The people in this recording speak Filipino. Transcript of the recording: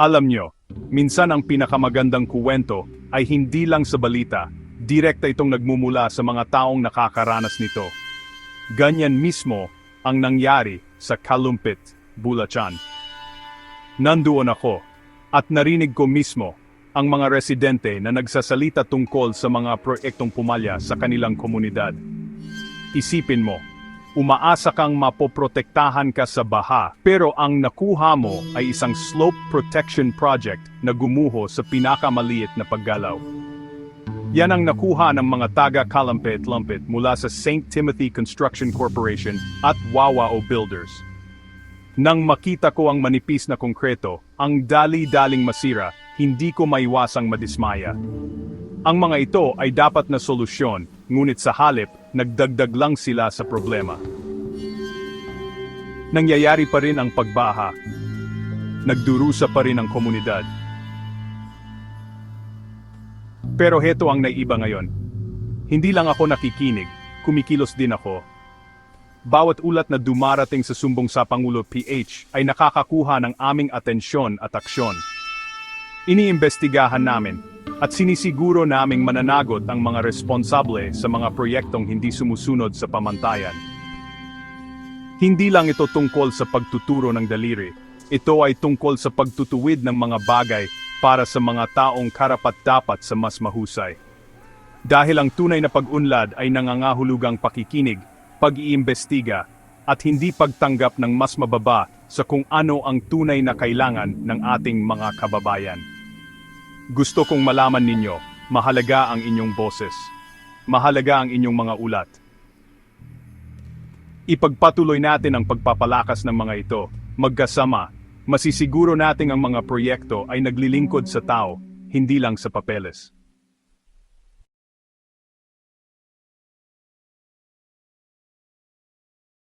Alam nyo, minsan ang pinakamagandang kuwento ay hindi lang sa balita, direkta itong nagmumula sa mga taong nakakaranas nito. Ganyan mismo ang nangyari sa Kalumpit, Bulacan. Nandoon ako, at narinig ko mismo ang mga residente na nagsasalita tungkol sa mga proyektong pumalya sa kanilang komunidad. Isipin mo, umaasa kang mapoprotektahan ka sa baha, pero ang nakuha mo ay isang slope protection project na gumuho sa pinakamaliit na paggalaw. Yan ang nakuha ng mga taga Kalampit-Lumpit mula sa St. Timothy Construction Corporation at Wawao Builders. Nang makita ko ang manipis na konkreto, ang dali-daling masira, hindi ko maiwasang madismaya. Ang mga ito ay dapat na solusyon, ngunit sa halip, nagdagdag lang sila sa problema. Nangyayari pa rin ang pagbaha. Nagdurusa pa rin ang komunidad. Pero heto ang naiba ngayon. Hindi lang ako nakikinig, kumikilos din ako. Bawat ulat na dumarating sa sumbong sa Pangulo PH ay nakakakuha ng aming atensyon at aksyon. Iniimbestigahan namin at sinisiguro naming mananagot ang mga responsable sa mga proyektong hindi sumusunod sa pamantayan. Hindi lang ito tungkol sa pagtuturo ng daliri, ito ay tungkol sa pagtutuwid ng mga bagay para sa mga taong karapat-dapat sa mas mahusay. Dahil ang tunay na pag-unlad ay nangangahulugang pakikinig, pag-iimbestiga, at hindi pagtanggap ng mas mababa sa kung ano ang tunay na kailangan ng ating mga kababayan. Gusto kong malaman ninyo, mahalaga ang inyong boses. Mahalaga ang inyong mga ulat. Ipagpatuloy natin ang pagpapalakas ng mga ito, magkasama, masisiguro nating ang mga proyekto ay naglilingkod sa tao, hindi lang sa papeles.